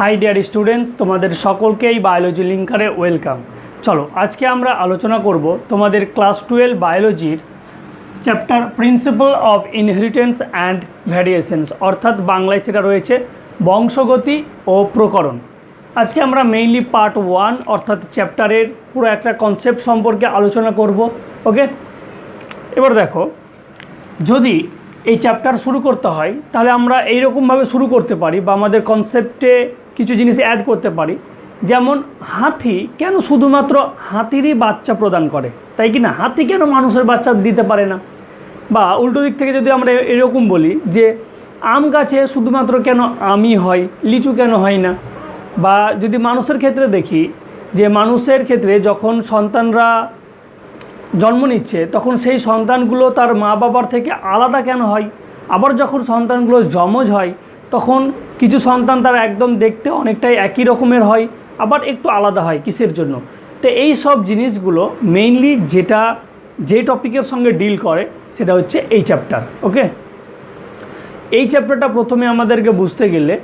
High dear students তোমাদের সকলকেই biology লিঙ্কারে welcome চলো, আজকে আমরা আলোচনা করব তোমাদের class twelve বায়োলজির chapter principle of inheritance and variations অর্থাৎ বাংলায় সেটা রয়েছে বংশগতি ও প্রকরণ। আজকে আমরা মেইনলি পার্ট ওয়ান অর্থাৎ চ্যাপ্টারের পুরো একটা কনসেপ্ট সম্পর্কে আলোচনা করব ওকে এবার দেখো, যদি এই চ্যাপ্টার শুরু করতে হয়, তাহলে আমরা এইরকমভাবে শুরু করতে পারি বা আমাদের কনসেপ্টে কিছু জিনিস অ্যাড করতে পারি। যেমন হাতি কেন শুধুমাত্র হাতিরই বাচ্চা প্রদান করে? তাই কি না? হাতি কেন মানুষের বাচ্চা দিতে পারে না? বা উল্টো দিক থেকে যদি আমরা এরকম বলি যে আম গাছে শুধুমাত্র কেন আমই হয় লিচু কেন হয় না? বা যদি মানুষের ক্ষেত্রে দেখি যে মানুষের ক্ষেত্রে যখন সন্তানরা জন্ম নিচ্ছে, তখন সেই সন্তানগুলো তার মা বাবার থেকে আলাদা কেন হয়? আবার যখন সন্তানগুলো জমজ হয় তখন কিছু সন্তান তারা একদম দেখতে অনেকটাই একই রকমের হয়, আবার একটু আলাদা হয় কিসের জন্য? তো এই সব জিনিসগুলো মেইনলি যেটা, যে টপিকের সঙ্গে ডিল করে, সেটা হচ্ছে এই চ্যাপ্টার ওকে এই চ্যাপ্টারটা প্রথমে আমাদেরকে বুঝতে গেলে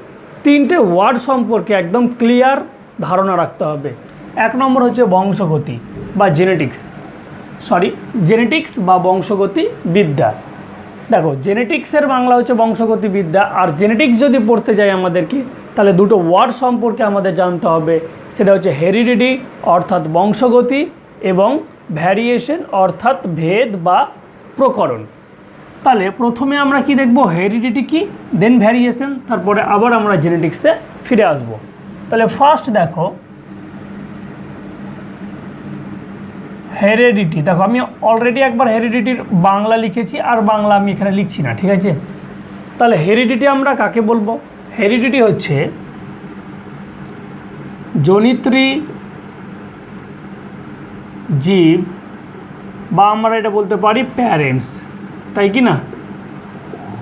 তিনটে ওয়ার্ড সম্পর্কে একদম ক্লিয়ার ধারণা রাখতে হবে। এক নম্বর হচ্ছে বংশগতি বা জেনেটিক্স সরি জেনেটিক্স বা বংশগতি বিদ্যা। দেখো জেনেটিক্সের বাংলা হচ্ছে বংশগতি বিদ্যা আর জেনেটিক্স যদি পড়তে যাই আমাদেরকে, তাহলে দুটো ওয়ার্ড সম্পর্কে আমাদের জানতে হবে। সেটা হচ্ছে হেরিডিটি অর্থাৎ বংশগতি, এবং ভ্যারিয়েশন অর্থাৎ ভেদ বা প্রকরণ। তাহলে প্রথমে আমরা কি দেখব? হেরিডিটি কি? দেন ভ্যারিয়েশন তারপরে আবার আমরা জেনেটিক্সে ফিরে আসব। তাহলে ফার্স্ট দেখো হেরিডিটি দেখো, আমি অলরেডি একবার হেরিডিটির বাংলা লিখেছি, আর বাংলা আমি এখানে লিখছি না, ঠিক আছে? তাহলে হেরিডিটি আমরা কাকে বলব? হেরিডিটি হচ্ছে জনিত্রী জীব, বা আমরা এটা বলতে পারি প্যারেন্টস তাই কি না?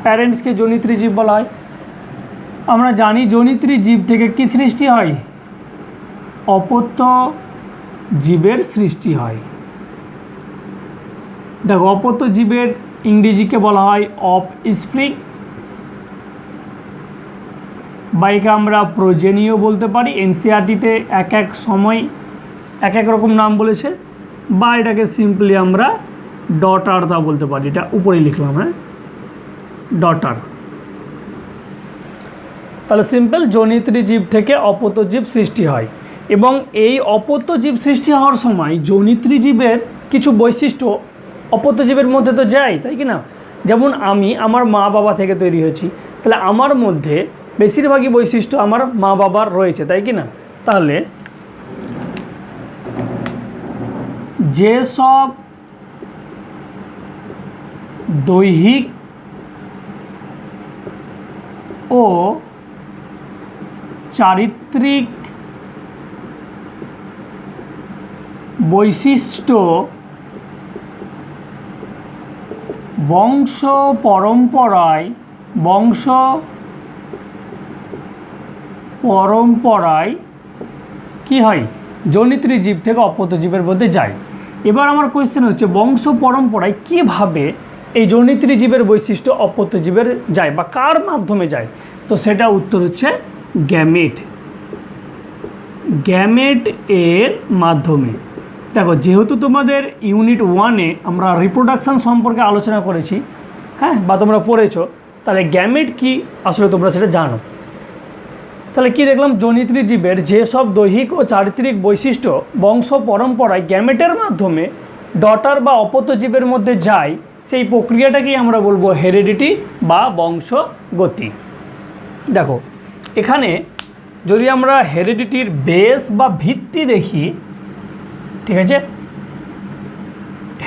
প্যারেন্টসকে জনিত্রী জীব বলা হয়। আমরা জানি জনিত্রী জীব থেকে কি সৃষ্টি হয়? অপত্য জীবের সৃষ্টি হয়। দেখো অপত্য জীবের ইংরেজিকে বলা হয় অফ স্প্রিং। বা একে আমরা প্রোজেনীয় বলতে পারি এনসিআরটিতে এক এক সময় এক এক রকম নাম বলেছে। বা এটাকে সিম্পলি আমরা ডটার তা বলতে পারি, এটা উপরে লিখলাম হ্যাঁ? ডটার। তাহলে সিম্পল জনিত্রী জীব থেকে অপত্য জীব সৃষ্টি হয়। এবং এই অপত্য জীব সৃষ্টি হওয়ার সময় জনিত্রী জীবের কিছু বৈশিষ্ট্য অপত্য জীবের মধ্যে তো যায় তাই কি না? যেমন আমি আমার মা বাবা থেকে তৈরি হয়েছি, তাহলে আমার মধ্যে বেশিরভাগই বৈশিষ্ট্য আমার মা বাবার রয়েছে, তাই কি না? তাহলে যেসব দৈহিক ও চারিত্রিক বৈশিষ্ট্য বংশ পরম্পরায় বংশ পরম্পরায় কি হয়? জনিত্রী জীব থেকে অপত্য জীবের মধ্যে যায়। এবার আমার কোয়েশ্চেন হচ্ছে, বংশ পরম্পরায় কীভাবে এই জনিত্রী জীবের বৈশিষ্ট্য অপত্য জীবের যায় বা কার মাধ্যমে যায়? তো সেটা উত্তর হচ্ছে গ্যামেট। গ্যামেট এর মাধ্যমে। দেখো, যেহেতু তোমাদের ইউনিট ওয়ানে আমরা রিপ্রোডাকশান সম্পর্কে আলোচনা করেছি হ্যাঁ বা তোমরা পড়েছো, তাহলে গ্যামেট কি আসলে তোমরা সেটা জানো? তাহলে কি দেখলাম? জনিত্রী জীবের যেসব দৈহিক ও চারিত্রিক বৈশিষ্ট্য, বংশ পরম্পরায় গ্যামেটের মাধ্যমে ডটার বা অপত্য জীবের মধ্যে যায়, সেই প্রক্রিয়াটাকেই আমরা বলব হেরিডিটি বা বংশগতি। দেখো, এখানে যদি আমরা হেরিডিটির বেস বা ভিত্তি দেখি ঠিক আছে?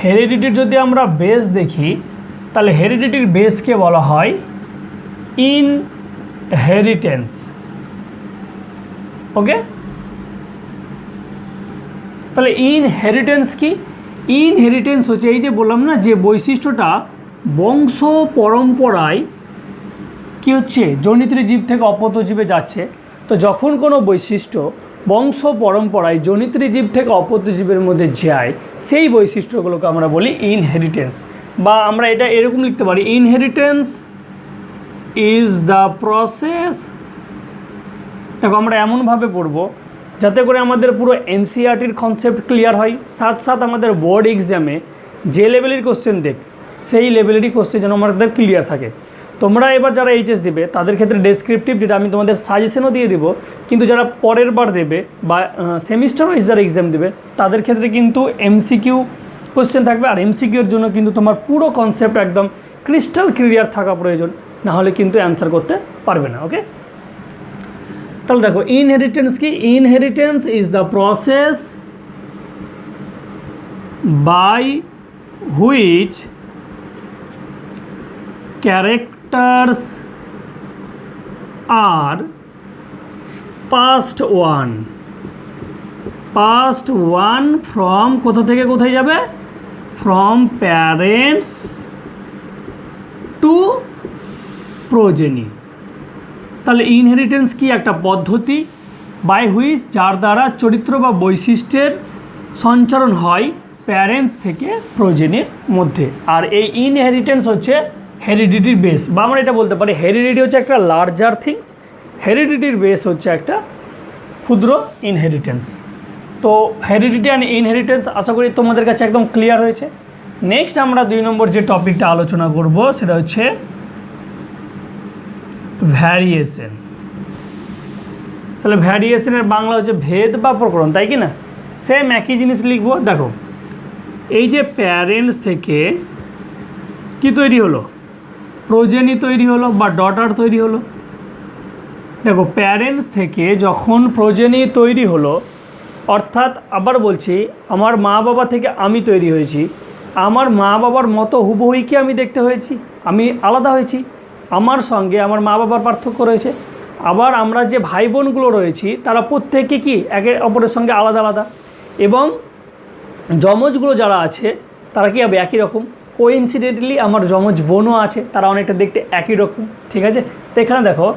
হেরিডিটির যদি আমরা বেস দেখি, তাহলে হেরিডিটির বেসকে বলা হয় ইন হেরিটেন্স ওকে তাহলে ইনহেরিটেন্স কি? ইনহেরিটেন্স হচ্ছে এই যে বললাম না, যে বৈশিষ্ট্যটা বংশ পরম্পরায় কি হচ্ছে? জনিত্রী জীব থেকে অপত জীবে যাচ্ছে। তো যখন কোনো বৈশিষ্ট্য বংশ পরম্পরায় জনিত্রী জীব থেকে অপত্য জীবের মধ্যে যায়, সেই বৈশিষ্ট্যগুলোকে আমরা বলি ইনহেরিটেন্স বা আমরা এটা এরকম লিখতে পারি ইনহেরিটেন্স ইজ দ্য প্রসেস দেখো, আমরা এমনভাবে পড়ব, যাতে করে আমাদের পুরো এনসিআরটির কনসেপ্ট ক্লিয়ার হয়। সাথ সাথ আমাদের বোর্ড এক্সামে যে লেভেলের কোশ্চেন দেখ, সেই লেভেলেরই কোশ্চেন যেন আমাদের ক্লিয়ার থাকে। তোমরা এবার যারা এইচএস দেবে, তাদের ক্ষেত্রে ডেসক্রিপটিভ যেটা আমি তোমাদের সাজেশনও দিয়ে দিব, কিন্তু যারা পরের বার দেবে বা সেমিস্টার ওয়াইজ যারা এক্সাম দেবে, তাদের ক্ষেত্রে কিন্তু এমসিকিউ কোশ্চেন থাকবে। আর এমসিকিউর জন্য কিন্তু তোমার পুরো কনসেপ্ট একদম ক্রিস্টাল ক্লিয়ার থাকা প্রয়োজন না হলে কিন্তু অ্যান্সার করতে পারবে না ওকে তাহলে দেখো ইনহেরিটেন্স কি? Inheritance is the process by which characters are passed on passed on from কোথা থেকে কোথায় যাবে? ফ্রম প্যারেন্টস টু প্রোজেনি তাহলে ইনহেরিটেন্স কি একটা পদ্ধতি? বাই হুইচ যার দ্বারা চরিত্র বা বৈশিষ্ট্যের সঞ্চারণ হয় প্যারেন্টস থেকে প্রোজেনের মধ্যে। আর এই ইনহেরিটেন্স হচ্ছে হেরিডিটির বেস বা আমরা এটা বলতে পারি হেরিডিটি হচ্ছে একটা লার্জার থিংস হেরিডিটির বেস হচ্ছে একটা ক্ষুদ্র ইনহেরিটেন্স তো হেরিডিটি অ্যান্ড ইনহেরিটেন্স আশা করি তোমাদের কাছে একদম ক্লিয়ার হয়েছে। নেক্সট আমরা দুই নম্বর যে টপিকটা আলোচনা করব, সেটা হচ্ছে ভ্যারিয়েশন তাহলে ভ্যারিয়েশনের বাংলা হচ্ছে ভেদ বা প্রকরণ, তাই কি না? সেম একই জিনিস লিখব, দেখো। এই যে প্যারেন্টস থেকে কি তৈরি হলো? প্রোজেনি তৈরি হলো বা ডটার তৈরি হলো। দেখো প্যারেন্টস থেকে যখন প্রোজেনি তৈরি হলো, অর্থাৎ আবার বলছি, আমার মা বাবা থেকে আমি তৈরি হয়েছি, আমার মা বাবার মতো হুবহুই আমি দেখতে হয়েছি? আমি আলাদা হয়েছি। আমার সঙ্গে আমার মা বাবার পার্থক্য রয়েছে। আবার আমরা যে ভাই বোনগুলো রয়েছি, তারা প্রত্যেকে কি একে অপরের সঙ্গে আলাদা আলাদা? এবং যমজগুলো যারা আছে, তারা কি হবে? একই রকম। কোইন্সিডেন্টলি আমার যমজ বোনও আছে, তারা অনেকটা দেখতে একই রকম, ঠিক আছে? তো এখানে দেখো,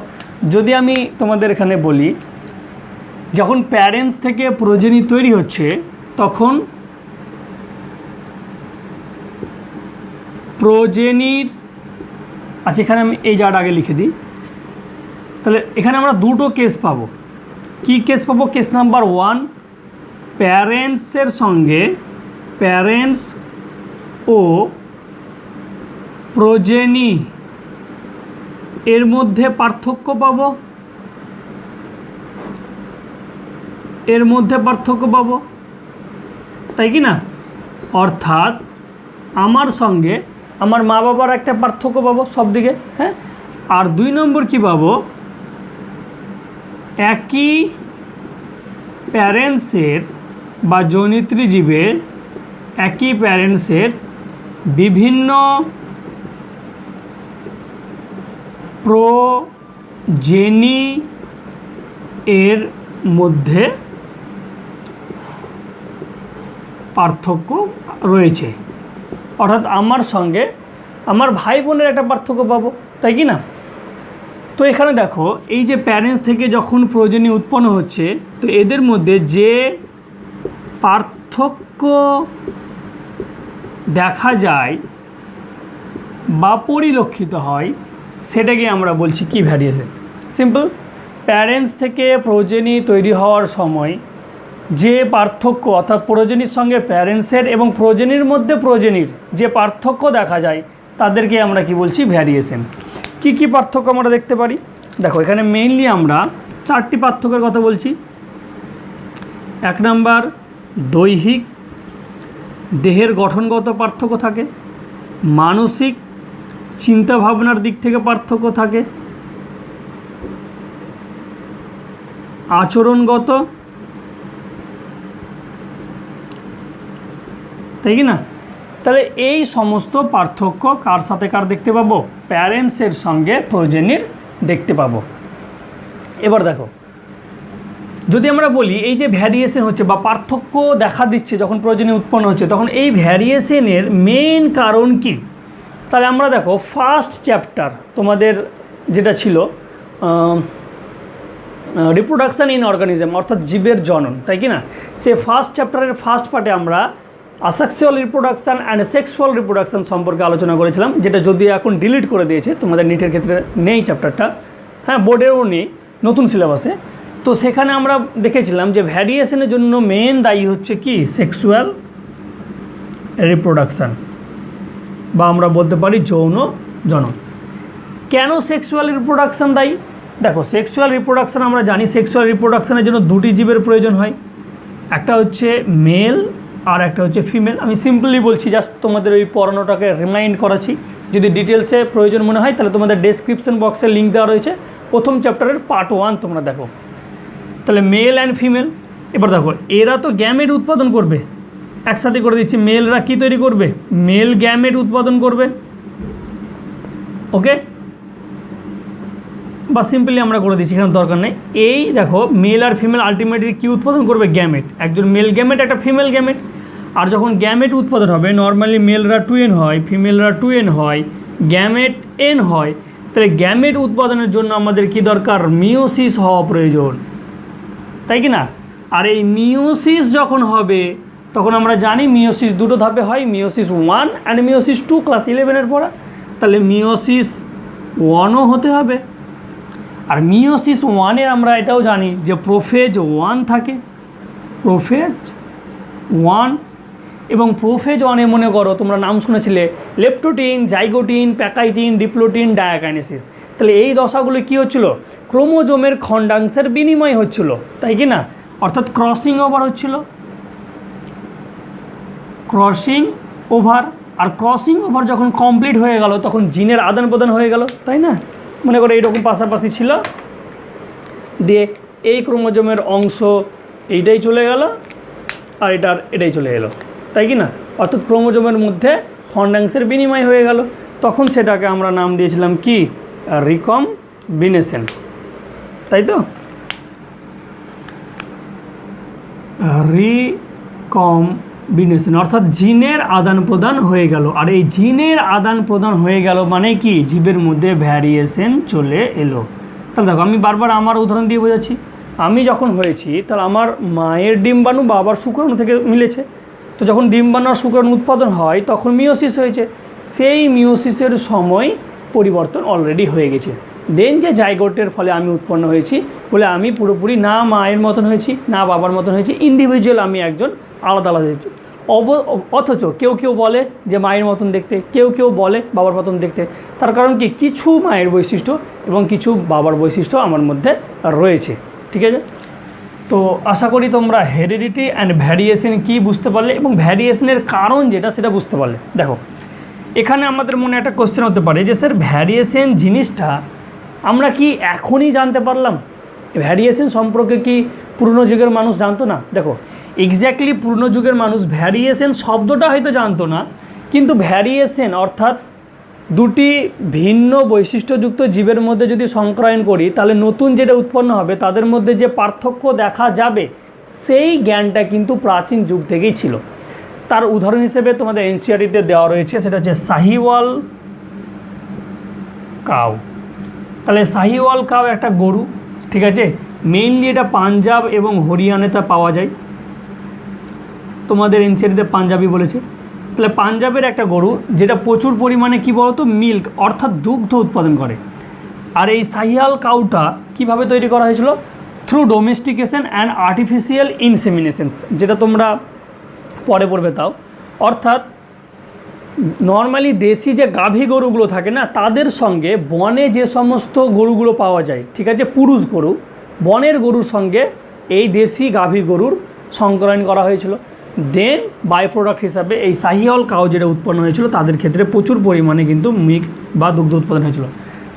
যদি আমি তোমাদের এখানে বলি, যখন প্যারেন্টস থেকে প্রোজেনি তৈরি হচ্ছে, তখন প্রোজেনির আচ্ছা এখানে আমি এই জায়গাটা আগে লিখে দিই। তাহলে এখানে আমরা দুটো কেস পাবো। কি কেস পাবো? কেস নাম্বার ওয়ান প্যারেন্টসের সঙ্গে প্যারেন্টস ও প্রোজেনি, এর মধ্যে পার্থক্য পাবো? এর মধ্যে পার্থক্য পাবো? তাই কি না? অর্থাৎ আমার সঙ্গে আমার মা বাবার একটা পার্থক্য পাবো সব দিকে হ্যাঁ? আর দুই নম্বর কি পাবো? একই প্যারেন্টসের বা জনিত্রী জীবের, একই প্যারেন্টসের বিভিন্ন প্রোজেনি এর মধ্যে পার্থক্য রয়েছে। অর্থাৎ আমার সঙ্গে আমার ভাই বোনের একটা পার্থক্য পাবো, তাই কি না? তো এখানে দেখো, এই যে প্যারেন্টস থেকে যখন প্রয়োজনীয় উৎপন্ন হচ্ছে, তো এদের মধ্যে যে পার্থক্য দেখা যায় বা পরিলক্ষিত হয় সেটাকে আমরা বলছি কি ভ্যারিয়েশন সিম্পল প্যারেন্টস থেকে প্রয়োজনী তৈরি হওয়ার সময় যে পার্থক্য, অর্থাৎ প্রয়োজনীর সঙ্গে প্যারেন্টসের এবং প্রয়োজনীর মধ্যে প্রয়োজনীর যে পার্থক্য দেখা যায়, তাদেরকে আমরা কি বলছি ভ্যারিয়েশন কি কি পার্থক্য আমরা দেখতে পারি? দেখো, এখানে মেইনলি আমরা চারটি পার্থক্যের কথা বলছি। এক নাম্বার, দৈহিক দেহের গঠনগত পার্থক্য থাকে, মানসিক চিন্তা ভাবনার দিক থেকে পার্থক্য থাকে। আচরণগত। তাই কি না? তাহলে এই সমস্ত পার্থক্য কার সাথে কার দেখতে পাবো? প্যারেন্টসের সঙ্গে প্রয়োজনীয় দেখতে পাবো। এবার দেখো, যদি আমরা বলি এই যে ভ্যারিয়েশন হচ্ছে বা পার্থক্য দেখা দিচ্ছে যখন প্রয়োজনীয় উৎপন্ন হচ্ছে, তখন এই ভ্যারিয়েশনের মেন কারণ কি? তাহলে আমরা দেখো ফার্স্ট চ্যাপ্টার তোমাদের যেটা ছিল রিপ্রোডাকশান ইন অর্গানিজম অর্থাৎ জীবের জনন, তাই কি না? সে ফার্স্ট চ্যাপ্টারের ফার্স্ট পার্টে আমরা asexual reproduction and sexual reproduction সম্পর্কে আলোচনা করেছিলাম, যেটা যদি এখন ডিলিট করে দিয়েছে, তোমাদের নিটের ক্ষেত্রে নেই চ্যাপ্টারটা হ্যাঁ বোর্ডেও নেই, নতুন সিলেবাসে তো সেখানে আমরা দেখেছিলাম যে ভ্যারিয়েশনের জন্য মেন দায়ী হচ্ছে কি? সেক্সুয়াল রিপ্রোডাকশান বা আমরা বলতে পারি যৌন জনন। কেন সেক্সুয়াল রিপ্রোডাকশান দায়ী? দেখো সেক্সুয়াল রিপ্রোডাকশান আমরা জানি সেক্সুয়াল রিপ্রোডাকশানের জন্য দুটি জীবের প্রয়োজন হয়। একটা হচ্ছে মেল আর একটা হচ্ছে ফিমেল আমি সিম্পলি বলছি জাস্ট তোমাদের ওই পড়ানোটাকে রিমাইন্ড করাচ্ছি। যদি ডিটেলসে প্রয়োজন মনে হয়, তাহলে তোমাদের ডেসক্রিপশন বক্সে লিঙ্ক দেওয়া রয়েছে। প্রথম চ্যাপ্টারের পার্ট ওয়ান তোমরা দেখো। তাহলে মেল অ্যান্ড ফিমেল এবার দেখো, এরা তো গ্যামেট উৎপাদন করবে। একসাথে করে দিচ্ছি। মেলরা কি তৈরি করবে? মেল গ্যামেট উৎপাদন করবে। ওকে? বা সিম্পলি আমরা করে দিচ্ছি, এখানে দরকার নেই। এই দেখো, মেল আর ফিমেল আলটিমেটলি কী উৎপাদন করবে? গ্যামেট। একজন মেল গ্যামেট, একটা ফিমেল গ্যামেট। আর যখন গ্যামেট উৎপাদন হবে নর্মালি মেলরা টু এন হয়, ফিমেলরা টু এন হয়, গ্যামেট এন হয়। তাহলে গ্যামেট উৎপাদনের জন্য আমাদের কি দরকার? মিওসিস হওয়া প্রয়োজন। তাই কি না? আর এই মিওসিস যখন হবে তখন আমরা জানি মিওসিস দুটো ধাপে হয় meiosis one and meiosis two class ইলেভেনের পড়া। তাহলে মিওসিস ওয়ানও হতে হবে। আর মিওসিস ওয়ানের আমরা এটাও জানি যে প্রোফেজ ওয়ান থাকে। প্রোফেজ ওয়ান এবং প্রোফেজ ওয়ানে মনে করো তোমরা নাম শুনেছিলে, leptotene, zygotene, pachytene, diplotene, diakinesis. তাহলে এই দশাগুলো কী হচ্ছিল? ক্রোমোজোমের খণ্ডাংশের বিনিময় হচ্ছিল, তাই কি না? অর্থাৎ ক্রসিং ওভার হচ্ছিল। ক্রসিং ওভার আর ক্রসিং ওভার যখন কমপ্লিট হয়ে গেল, তখন জিনের আদান প্রদান হয়ে গেল, তাই না? মনে করো এইরকম পাশাপাশি ছিল। দিয়ে এই ক্রোমোজোমের অংশ এইটাই চলে গেল আর এটার এটাই চলে এলো, তাই কি না? অর্থাৎ ক্রোমোজোমের মধ্যে খণ্ডাংশের বিনিময় হয়ে গেল। তখন সেটাকে আমরা নাম দিয়েছিলাম কি? রিকম বিনেশন তাই তো? রিকম্বিনেশন অর্থাৎ জিনের আদান প্রদান হয়ে গেল। আর এই জিনের আদান প্রদান হয়ে গেল মানে কি? জীবের মধ্যে ভ্যারিয়েশন চলে এলো। তাহলে দেখো, আমি বারবার আমার উদাহরণ দিয়ে বোঝাচ্ছি। আমি যখন হয়েছি, তাহলে আমার মায়ের ডিম্বাণু বাবার শুক্রাণু থেকে মিলেছে। তো যখন ডিম্বাণু আর শুক্রাণু উৎপাদন হয়, তখন মিওসিস হয়েছে। সেই মিওসিসের সময় পরিবর্তন অলরেডি হয়ে গেছে। দেন যে জাইগোটের ফলে আমি উৎপন্ন হয়েছি বলে আমি পুরোপুরি না মায়ের মতন হয়েছি, না বাবার মতন হয়েছি ইন্ডিভিজুয়াল আমি একজন আলাদা আলাদা হয়েছি। অব, অথচ কেউ কেউ বলে যে মায়ের মতন দেখতে, কেউ কেউ বলে বাবার মতন দেখতে। তার কারণ কি? কিছু মায়ের বৈশিষ্ট্য এবং কিছু বাবার বৈশিষ্ট্য আমার মধ্যে রয়েছে। ঠিক আছে? তো আশা করি তোমরা হেরিডিটি অ্যান্ড ভ্যারিয়েশন কী বুঝতে পারলে এবং ভ্যারিয়েশনের কারণ যেটা সেটা বুঝতে পারলে। দেখো, এখানে আমাদের মনে একটা কোশ্চেন হতে পারে যে স্যার ভ্যারিয়েশন জিনিসটা আমরা কি এখনই জানতে পারলাম? ভ্যারিয়েশন সম্পর্কে কি পুরনো যুগের মানুষ জানতো না? দেখো এক্স্যাক্টলি পুরনো যুগের মানুষ ভ্যারিয়েশন শব্দটা হয়তো জানতো না, কিন্তু ভ্যারিয়েশন অর্থাৎ দুটি ভিন্ন বৈশিষ্ট্যযুক্ত জীবের মধ্যে যদি সংক্রায়ন করি, তাহলে নতুন যেটা উৎপন্ন হবে, তাদের মধ্যে যে পার্থক্য দেখা যাবে, সেই জ্ঞানটা কিন্তু প্রাচীন যুগ থেকেই ছিল। তার উদাহরণ হিসেবে তোমাদের এনসিআরিতে দেওয়া রয়েছে, সেটা হচ্ছে সাহিওয়াল কাউ। তাহলে শাহিওয়াল কাউ একটা গরু, ঠিক আছে? মেইনলি এটা পাঞ্জাব এবং হরিয়ানাতে পাওয়া যায়। তোমাদের এনসিআরটিতে পাঞ্জাবি বলেছে। তাহলে পাঞ্জাবের একটা গরু, যেটা প্রচুর পরিমাণে কী বলতো? মিল্ক, অর্থাৎ দুগ্ধ উৎপাদন করে। আর এই সাহিয়াল কাউটা কীভাবে তৈরি করা হয়েছিল? Through domestication and artificial inseminations যেটা তোমরা পরে পড়বে তাও। অর্থাৎ নর্মালি দেশি যে গাভী গরুগুলো থাকে না, তাদের সঙ্গে বনে যে সমস্ত গরুগুলো পাওয়া যায়, ঠিক আছে, পুরুষ গরু, বনের গরুর সঙ্গে এই দেশি গাভী গরুর সংকলন করা হয়েছিল। দেন বাই প্রোডাক্ট হিসাবে এই সাহিওয়াল কাউ যেটা উৎপন্ন হয়েছিল, তাদের ক্ষেত্রে প্রচুর পরিমাণে কিন্তু মিল্ক বা দুগ্ধ উৎপাদন হয়েছিল।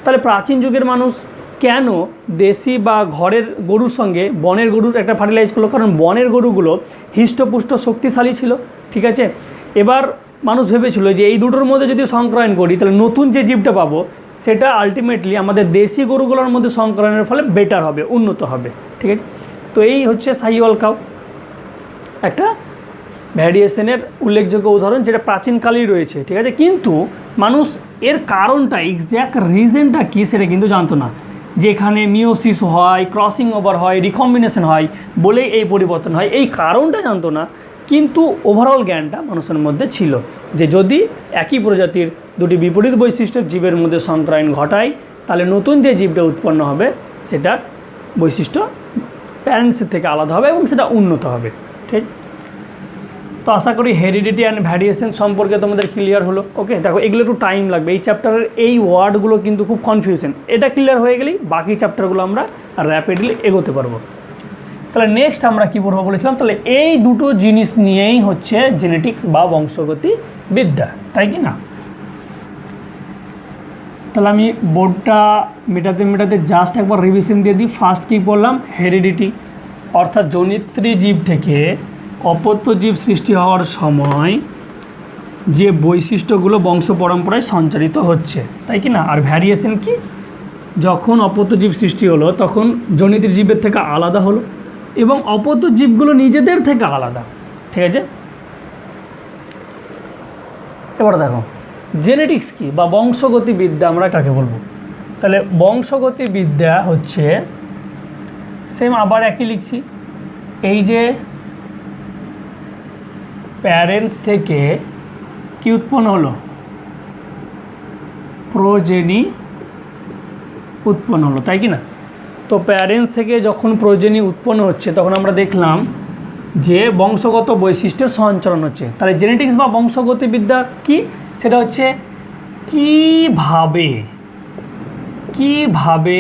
তাহলে প্রাচীন যুগের মানুষ কেন দেশি বা ঘরের গরুর সঙ্গে বনের গরুর একটা ফার্টিলাইজ করল? কারণ বনের গরুগুলো হৃষ্টপুষ্ট শক্তিশালী ছিল, ঠিক আছে? এবার মানুষ ভেবেছিল যে এই দুটোর মধ্যে যদি সংক্রয়ণ করি, তাহলে নতুন যে জীবটা পাবো, সেটা আলটিমেটলি আমাদের দেশি গরুগুলোর মধ্যে সংক্রয়ণের ফলে বেটার হবে, উন্নত হবে। ঠিক আছে? তো এই হচ্ছে সাহিওয়াল কাউ। একটা ভ্যারিয়েশনের উল্লেখযোগ্য উদাহরণ যেটা প্রাচীনকালেই রয়েছে, ঠিক আছে? কিন্তু মানুষ এর কারণটা এক্স্যাক্ট রিজনটা কী সেটা কিন্তু জানতো না। যেখানে মিওসিস হয় ক্রসিং ওভার হয় রিকম্বিনেশন হয়, বলেই এই পরিবর্তন হয়। এই কারণটা জানতো না কিন্তু ওভারঅল জ্ঞানটা মানুষের মধ্যে ছিল যে যদি একই প্রজাতির দুটি বিপরীত বৈশিষ্ট্যের জীবের মধ্যে সংক্রায়ণ ঘটায়, তাহলে নতুন যে জীবটা উৎপন্ন হবে, সেটার বৈশিষ্ট্য প্যারেন্টসের থেকে আলাদা হবে এবং সেটা উন্নত হবে। ঠিক? তো আশা করি হেরিডিটি অ্যান্ড ভ্যারিয়েশন সম্পর্কে তোমাদের ক্লিয়ার হলো। ওকে দেখো, এগুলো একটু টাইম লাগবে। এই চ্যাপ্টারের এই ওয়ার্ডগুলো কিন্তু খুব কনফিউশন এটা ক্লিয়ার হয়ে গেলেই বাকি চ্যাপ্টারগুলো আমরা র্যাপিডলি এগোতে পারব। তাহলে নেক্সট আমরা কী পড়ব বলেছিলাম? তাহলে এই দুটো জিনিস নিয়েই হচ্ছে জেনেটিক্স বা বংশগতি বিদ্যা, তাই কি না? তাহলে আমি বোর্ডটা মেটাতে মেটাতে জাস্ট একবার রিভিশন দিয়ে দিই। ফার্স্ট কী পড়লাম হেরিডিটি অর্থাৎ জনিত্রী জীব থেকে অপত্য জীব সৃষ্টি হওয়ার সময় যে বৈশিষ্ট্যগুলো বংশ পরম্পরায় সঞ্চারিত হচ্ছে, তাই কি না? আর ভ্যারিয়েশন কি? যখন অপত্য জীব সৃষ্টি হলো, তখন জনিত্রী জীবের থেকে আলাদা হলো। এবং অপত্য জীবগুলো নিজেদের থেকে আলাদা, ঠিক আছে? এবার দেখো জেনেটিক্স কি বা বংশগতি বিদ্যা আমরা কাকে বলব? তাহলে বংশগতি বিদ্যা হচ্ছে সেম আবার একই লিখছি, এই যে প্যারেন্টস থেকে কি উৎপন্ন হলো? প্রোজেনি উৎপন্ন হলো, তাই কি না? তো প্যারেন্টস থেকে যখন প্রোজেনি উৎপন্ন হচ্ছে, তখন আমরা দেখলাম যে বংশগত বৈশিষ্ট্যের সঞ্চালন হচ্ছে। তাহলে জেনেটিক্স বা বংশগতিবিদ্যা কি? সেটা হচ্ছে কীভাবে কীভাবে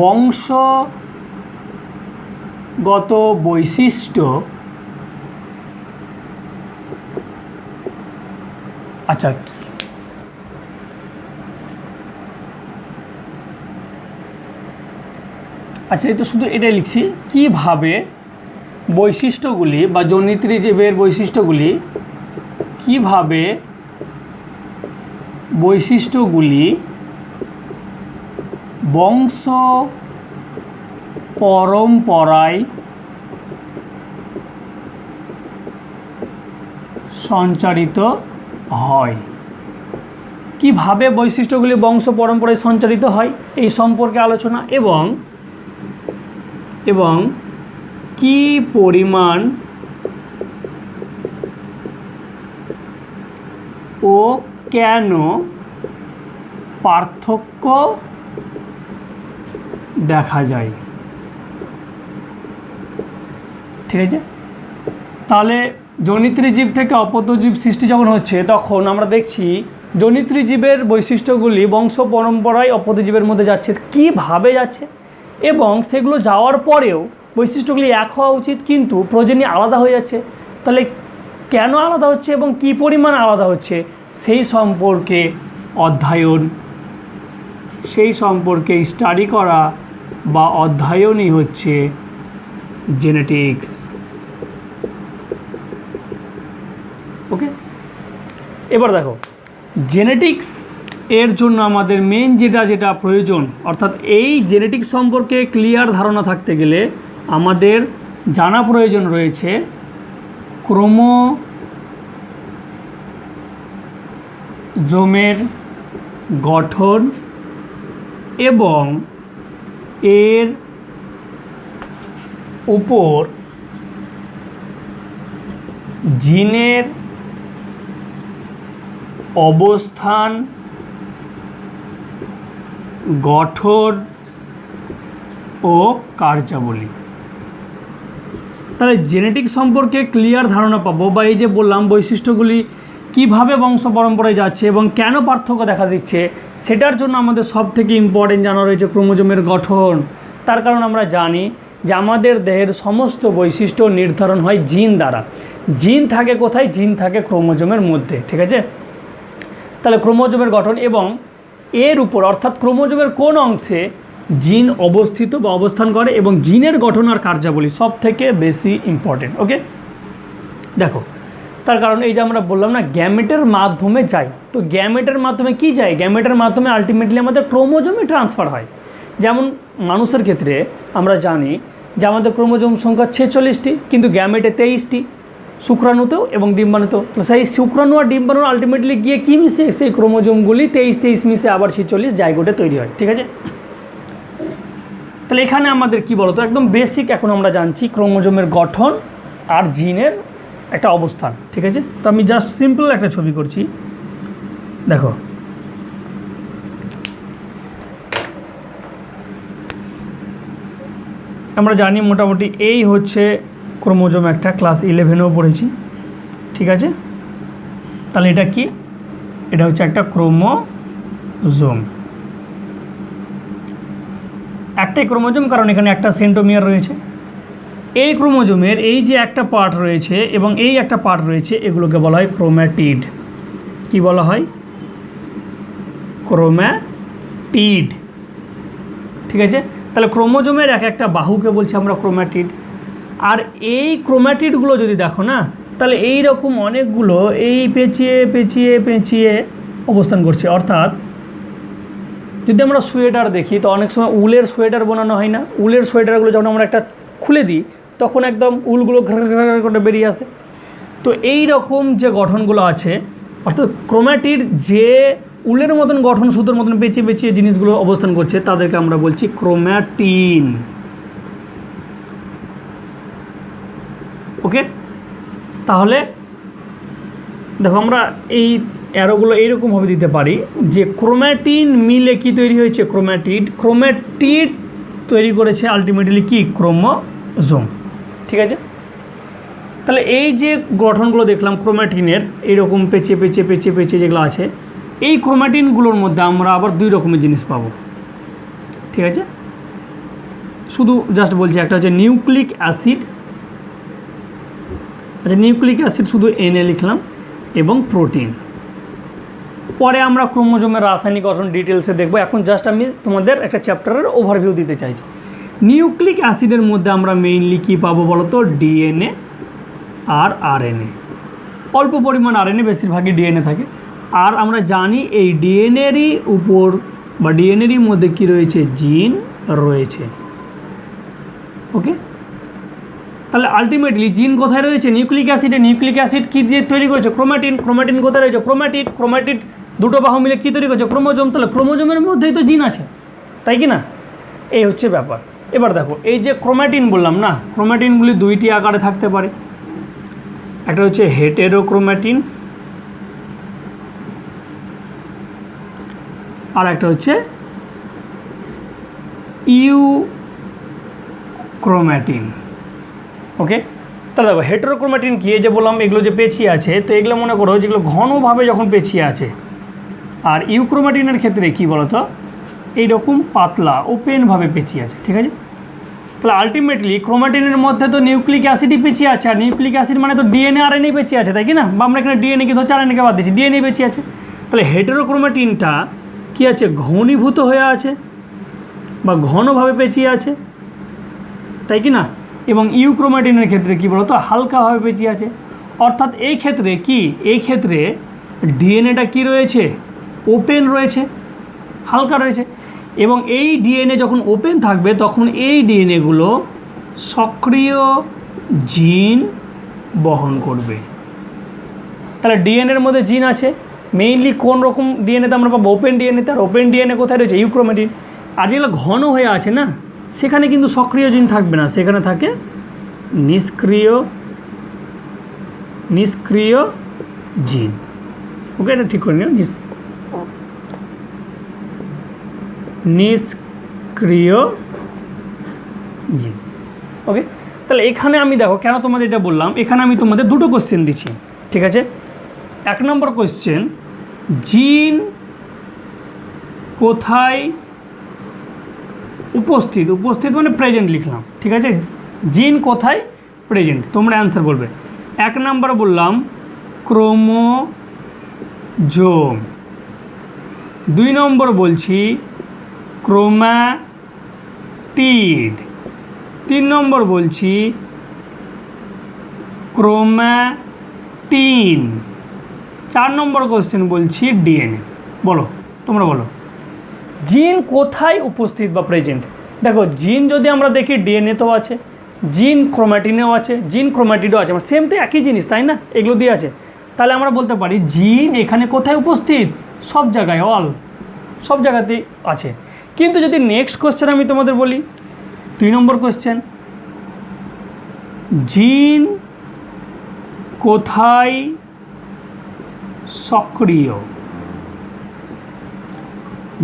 বংশগত বৈশিষ্ট্য আচ্ছা আচ্ছা এই তো শুধু এটাই লিখছি। কীভাবে বৈশিষ্ট্যগুলি বা জনিত্রী জীবের বৈশিষ্ট্যগুলি, কীভাবে বৈশিষ্ট্যগুলি বংশ পরম্পরায় সঞ্চারিত হয়? কীভাবে বৈশিষ্ট্যগুলি বংশ পরম্পরায় সঞ্চারিত হয়? এই সম্পর্কে আলোচনা এবং এবং কি পরিমাণ ও কেন পার্থক্য দেখা যায়? ঠিক আছে? তাহলে জনিত্রী জীব থেকে অপত্য জীব সৃষ্টি যখন হচ্ছে, তখন আমরা দেখছি জনিত্রী জীবের বৈশিষ্ট্যগুলি বংশ পরম্পরায় অপতজীবের মধ্যে যাচ্ছে। কীভাবে যাচ্ছে? এবং সেগুলো যাওয়ার পরেও বৈশিষ্ট্যগুলি এক হওয়া উচিত, কিন্তু প্রজনী আলাদা হয়ে যাচ্ছে। তাহলে কেন আলাদা হচ্ছে এবং কী পরিমাণ আলাদা হচ্ছে? সেই সম্পর্কে অধ্যয়ন। সেই সম্পর্কে স্টাডি করা বা অধ্যয়নই হচ্ছে জেনেটিক্স ওকে এবার দেখো জেনেটিক্স এর জন্য আমাদের মেন যেটা যেটা প্রয়োজন, অর্থাৎ এই জেনেটিক সম্পর্কে ক্লিয়ার ধারণা থাকতে গেলে আমাদের জানা প্রয়োজন রয়েছে ক্রোমো জোমের গঠন এবং এর উপর জিনের অবস্থান গঠন ও কার্যাবলী। তাহলে জেনেটিক সম্পর্কে ক্লিয়ার ধারণা পাবো বা এই যে বললাম, বৈশিষ্ট্যগুলি কীভাবে বংশ পরম্পরায় যাচ্ছে এবং কেন পার্থক্য দেখা দিচ্ছে, সেটার জন্য আমাদের সব থেকে ইম্পর্টেন্ট জানা রয়েছে ক্রোমোজোমের গঠন। তার কারণ আমরা জানি যে আমাদের দেহের সমস্ত বৈশিষ্ট্য নির্ধারণ হয় জিন দ্বারা। জিন থাকে কোথায়? জিন থাকে ক্রোমোজোমের মধ্যে, ঠিক আছে? তাহলে ক্রোমোজোমের গঠন এবং এর উপর, অর্থাৎ ক্রোমোজোমের কোন অংশে জিন অবস্থিত বা অবস্থান করে এবং জিনের গঠন আর কার্যাবলী সব থেকে বেশি ইম্পর্টেন্ট ওকে দেখো, তার কারণ এই যে আমরা বললাম না, গ্যামেটের মাধ্যমে যাই তো গ্যামেটের মাধ্যমে কি যায়? গ্যামেটের মাধ্যমে আলটিমেটলি আমাদের ক্রোমোজোমে ট্রান্সফার হয়। যেমন মানুষের ক্ষেত্রে আমরা জানি যে আমাদের ক্রোমোজোম সংখ্যা ছেচল্লিশটি, কিন্তু গ্যামেটে তেইশটি। শুক্রাণুতেও এবং ডিম্বাণুতেও। তো সেই শুক্রাণু আর ডিম্বাণু আলটিমেটলি গিয়ে কী মিশে? সেই ক্রোমোজোমগুলি তেইশ তেইশ মিশে আবার ছেচল্লিশ জায়গোটে তৈরি হয়, ঠিক আছে? তাহলে এখানে আমাদের কি বলতো? একদম বেসিক এখন আমরা জানছি ক্রোমোজোমের গঠন আর জিনের একটা অবস্থান, ঠিক আছে? তো আমি জাস্ট সিম্পল একটা ছবি করছি। দেখো। আমরা জানি মোটামুটি এই হচ্ছে ক্রোমোজোম একটা ক্লাস ইলেভেনেও পড়েছি, ঠিক আছে? তাহলে এটা কি? এটা হচ্ছে একটা ক্রোমোজোম। একটাই ক্রোমোজোম, কারণ এখানে একটা সেন্টোমিয়ার রয়েছে। এই ক্রোমোজোমের এই যে একটা পার্ট রয়েছে এবং এই একটা পার্ট রয়েছে, এগুলোকে বলা হয় ক্রোম্যাটিড। কি বলা হয়? ক্রোম্যাটিড। ঠিক আছে? তাহলে ক্রোমোজোমের এক একটা বাহুকে বলছি আমরা ক্রোম্যাটিড। আর এই ক্রোম্যাটিডগুলো যদি দেখো না, তাহলে এই রকম অনেকগুলো এই পেঁচিয়ে পেঁচিয়ে পেঁচিয়ে অবস্থান করছে। অর্থাৎ যদি আমরা সোয়েটার দেখি, তো অনেক সময় উলের সোয়েটার বানানো হয় না। উলের সোয়েটারগুলো যখন আমরা একটা খুলে দিই, তখন একদম উলগুলো ঘর ঘর করে বেরিয়ে আসে। তো এই রকম যে গঠনগুলো আছে, অর্থাৎ ক্রোম্যাটির যে উলের মতন গঠন, সুতোর মতন পেঁচিয়ে পেঁচিয়ে জিনিসগুলো অবস্থান করছে, তাদেরকে আমরা বলছি ক্রোম্যাটিন। ওকে? তাহলে দেখো আমরা এই অ্যারোগুলো এইরকমভাবে দিতে পারি যে ক্রোম্যাটিন মিলে কি তৈরি হয়েছে? ক্রোম্যাটিড। ক্রোম্যাটিড তৈরি করেছে আলটিমেটলি কি? ক্রোমোজোম। ঠিক আছে? তাহলে এই যে গঠনগুলো দেখলাম ক্রোম্যাটিনের, এইরকম পেঁচে পেঁচে পেঁচে পেঁচে যেগুলো আছে, এই ক্রোম্যাটিনগুলোর মধ্যে আমরা আবার দুই রকমের জিনিস পাবো। ঠিক আছে? শুধু জাস্ট বলছি, একটা হচ্ছে নিউক্লিক অ্যাসিড আচ্ছা নিউক্লিক অ্যাসিড শুধু এনে লিখলাম এবং প্রোটিন। পরে আমরা ক্রোমোজোমের রাসায়নিক গঠন ডিটেলসে দেখব। এখন জাস্ট আমি তোমাদের একটা চ্যাপ্টারের ওভারভিউ দিতে চাইছি। নিউক্লিক অ্যাসিডের মধ্যে আমরা মেইনলি কী পাবো বলো তো ডিএনএ আর আরএনএ অল্প পরিমাণ আরএনএ বেশিরভাগই ডিএনএ থাকে। আর আমরা জানি এই ডিএনএরই উপর বা ডিএনএরই মধ্যে কি রয়েছে? জিন রয়েছে। ওকে তাহলে আলটিমেটলি জিন কোথায় রয়েছে? নিউক্লিক অ্যাসিডে নিউক্লিক অ্যাসিড কী দিয়ে তৈরি করেছে? ক্রোমাটিন ক্রোমাটিন কোথায় রয়েছে? ক্রোম্যাটিড ক্রোম্যাটিড দুটো বাহু মিলে কী তৈরি করেছে? ক্রোমোজোম তাহলে ক্রোমোজোমের মধ্যেই তো জিন আছে। তাই কি না? এই হচ্ছে ব্যাপার। এবার দেখো, এই যে ক্রোমাটিন বললাম না ক্রোমাটিনগুলি দুইটি আকারে থাকতে পারে। একটা হচ্ছে হেটেরোক্রোম্যাটিন আর একটা হচ্ছে ইউ ক্রোম্যাটিন ওকে তাহলে দেখো হেটেরোক্রোম্যাটিন কি? যে বললাম, এগুলো যে পেঁচিয়ে আছে, তো এগুলো মনে করো যেগুলো ঘনভাবে যখন পেঁচিয়ে আছে, আর ইউক্রোম্যাটিনের ক্ষেত্রে কি বলতো? এইরকম পাতলা ওপেনভাবে পেঁচিয়ে আছে, ঠিক আছে? তাহলে আলটিমেটলি ক্রোম্যাটিনের মধ্যে তো নিউক্লিক অ্যাসিডই পেঁচিয়ে আছে, আর নিউক্লিক অ্যাসিড মানে তো ডিএনএ আর এনএ পেঁচিয়ে আছে, তাই কি না? বা আমরা এখানে ডিএনএ কি ধরছি আর এনএকে বাদ দিচ্ছি ডিএনএ পেঁচিয়ে আছে। তাহলে হেটেরোক্রোম্যাটিনটা কী আছে? ঘনীভূত হয়ে আছে, বা ঘনভাবে পেঁচিয়ে আছে, তাই কি না? এবং ইউক্রোম্যাটিনের ক্ষেত্রে কী বলতো? হালকাভাবে পেঁচিয়ে আছে। অর্থাৎ এই ক্ষেত্রে কি? এই ক্ষেত্রে ডিএনএটা কি রয়েছে? ওপেন রয়েছে। হালকা রয়েছে। এবং এই ডিএনএ যখন ওপেন থাকবে, তখন এই ডিএনএগুলো সক্রিয় জিন বহন করবে। তাহলে ডিএনএর মধ্যে জিন আছে। মেইনলি কোন রকম ডিএনএতে আমরা পাবো? ওপেন ডিএনএতে আর ওপেন ডিএনএ কোথায় রয়েছে? ইউক্রোমেটিন আর যেগুলো ঘন হয়ে আছে না সেখানে কিন্তু সক্রিয় জিন থাকবে না। সেখানে থাকে নিষ্ক্রিয় নিষ্ক্রিয় জিন। ওকে, এটা ঠিক করে নিও নিষ্ক্রিয় জিন। ওকে, তাহলে এখানে আমি দেখো, কেন তোমাদের এটা বললাম? এখানে আমি তোমাদের দুটো কোশ্চেন দিচ্ছি, ঠিক আছে? এক নম্বর কোশ্চেন জিন কোথায় উপস্থিত উপস্থিত মানে প্রেজেন্ট লিখলাম, ঠিক আছে? জিন কোথায়? প্রেজেন্ট তোমরা অ্যান্সার বলবে। এক নম্বর বললাম, ক্রোমোজোম। দুই নম্বর বলছি, ক্রোম্যাটিড। তিন নম্বর বলছি, ক্রোম্যাটিন। চার নম্বর কোশ্চেন বলছি, ডিএনএ। বলো, তোমরা বলো। জিন কোথায় উপস্থিত বা প্রেজেন্ট দেখো, জিন যদি আমরা দেখি ডিএনএ তো আছে, জিন ক্রোম্যাটিনেও আছে, জিন ক্রোম্যাটিডও আছে সেম তো একই জিনিস, তাই না? এগুলো দিয়ে আছে। তাহলে আমরা বলতে পারি, জিন এখানে কোথায় উপস্থিত? সব জায়গায় অল সব জায়গাতেই আছে। কিন্তু যদি নেক্সট কোশ্চেন আমি তোমাদের বলি, দুই নম্বর কোশ্চেন জিন কোথায় সক্রিয়?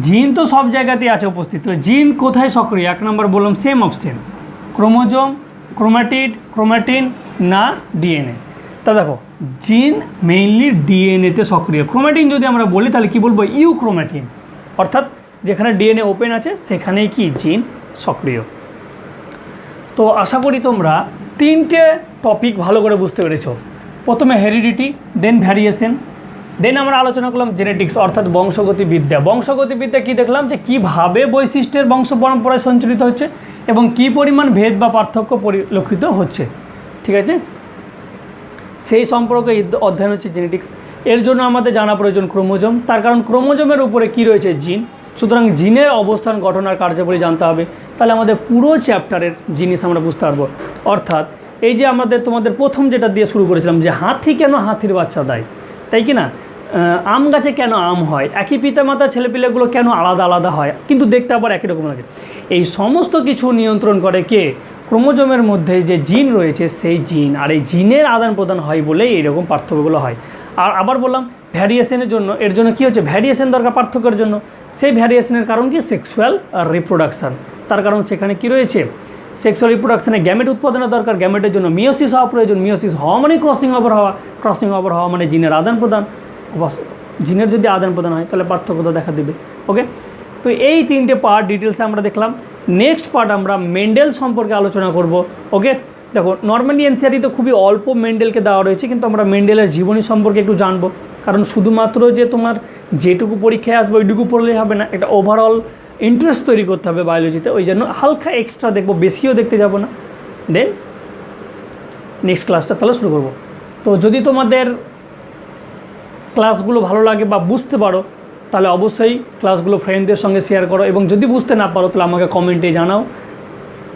জিন তো সব জায়গাতেই আছে উপস্থিত। তো জিন কোথায় সক্রিয়? এক নম্বর বললাম same option chromosome, chromatid, chromatin না ডিএনএ। তা দেখো, জিন মেইনলি ডিএনএতে সক্রিয়। ক্রোমাটিন যদি আমরা বলি, তাহলে কি বলব? ইউ ক্রোমাটিন অর্থাৎ যেখানে ডিএনএ ওপেন আছে, সেখানেই কি জিন সক্রিয়। তো আশা করি তোমরা তিনটে টপিক ভালো করে বুঝতে পেরেছ। প্রথমে হেরিডিটি দেন ভ্যারিয়েশন দেন আমরা আলোচনা করলাম জেনেটিক্স অর্থাৎ বংশগতিবিদ্যা। বংশগতিবিদ্যা কি দেখলাম? যে কীভাবে বৈশিষ্ট্যের বংশ পরম্পরায় সঞ্চালিত হচ্ছে এবং কি পরিমাণ ভেদ বা পার্থক্য পরিলক্ষিত হচ্ছে। ঠিক আছে? সেই সম্পর্কে অধ্যয়ন হচ্ছে জেনেটিক্স এর জন্য আমাদের জানা প্রয়োজন ক্রোমোজোম। তার কারণ ক্রোমোজোমের উপরে কি রয়েছে? জিন। সুতরাং জিনের অবস্থান, গঠন আর কার্যাবলী জানতে হবে। তাহলে আমাদের পুরো চ্যাপ্টারের জিনিস আমরা বুঝতে পারব। অর্থাৎ এই যে আমাদের তোমাদের প্রথম যেটা দিয়ে শুরু করেছিলাম, যে হাতি কেন হাতির বাচ্চা দেয়? তাই কি না? আম গাছে কেন আম হয়? একই পিতামাতা ছেলেপিলেগুলো কেন আলাদা আলাদা হয়? কিন্তু দেখতে আবার একই রকম লাগে। এই সমস্ত কিছু নিয়ন্ত্রণ করে কে? ক্রোমোজোমের মধ্যে যে জিন রয়েছে, সেই জিন। আর এই জিনের আদান প্রদান হয় বলেই এইরকম পার্থক্যগুলো হয়। আর আবার বললাম ভ্যারিয়েশনের জন্য, এর জন্য কি হচ্ছে? ভ্যারিয়েশন দরকার পার্থক্যের জন্য। সেই ভ্যারিয়েশনের কারণ কি? সেক্সুয়াল রিপ্রোডাকশান তার কারণ সেখানে কি রয়েছে? সেক্সুয়াল রিপ্রোডাকশানে গ্যামেট উৎপাদনের দরকার। গ্যামেটের জন্য মিওসিস হওয়া প্রয়োজন। মিওসিস হওয়া মানে ক্রসিং ওভার হওয়া। ক্রসিং ওভার হওয়া মানে জিনের আদান প্রদান। জিনের যদি আদান প্রদান হয়, তাহলে পার্থক্যতা দেখা দেবে। ওকে তো এই তিনটে পার্ট ডিটেলসে আমরা দেখলাম। নেক্সট পার্ট আমরা মেন্ডেল সম্পর্কে আলোচনা করব। ওকে দেখো নর্মালি এনসিআরটি তো খুবই অল্প মেন্ডেলকে দেওয়া রয়েছে, কিন্তু আমরা মেন্ডেলের জীবনী সম্পর্কে একটু জানব। কারণ শুধুমাত্র যে তোমার যেটুকু পরীক্ষায় আসবে, ওইটুকু পড়লেই হবে না, একটা ওভারঅল ইন্টারেস্ট তৈরি করতে হবে বায়োলজিতে ওই জন্য হালকা এক্সট্রা দেখব, বেশিও দেখতে যাব না। দেন নেক্সট ক্লাসটা তাহলে শুরু করব। তো যদি তোমাদের ক্লাসগুলো ভালো লাগে বা বুঝতে পারো, তাহলে অবশ্যই ক্লাসগুলো ফ্রেন্ডদের সঙ্গে শেয়ার করো এবং যদি বুঝতে না পারো, তাহলে আমাকে কমেন্টে জানাও।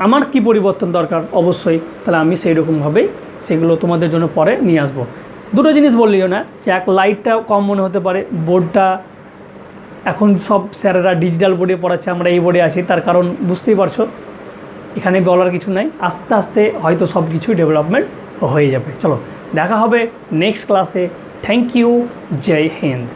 আমার কি পরিবর্তন দরকার? অবশ্যই, তাহলে আমি সেই রকমভাবেই সেগুলো তোমাদের জন্য পরে নিয়ে আসব। দুটো জিনিস বললিও না, যে এক লাইটটা কম মনে হতে পারে বোর্ডটা এখন সব স্যারেরা ডিজিটাল বোর্ডে পড়াচ্ছে, আমরা এই বোর্ডে আছি, তার কারণ বুঝতেই পারছ, এখানে বলার কিছু নাই, আস্তে আস্তে হয়তো সব কিছুই ডেভেলপমেন্ট হয়ে যাবে। চলো, দেখা হবে নেক্সট ক্লাসে थैंक यू जय हिंद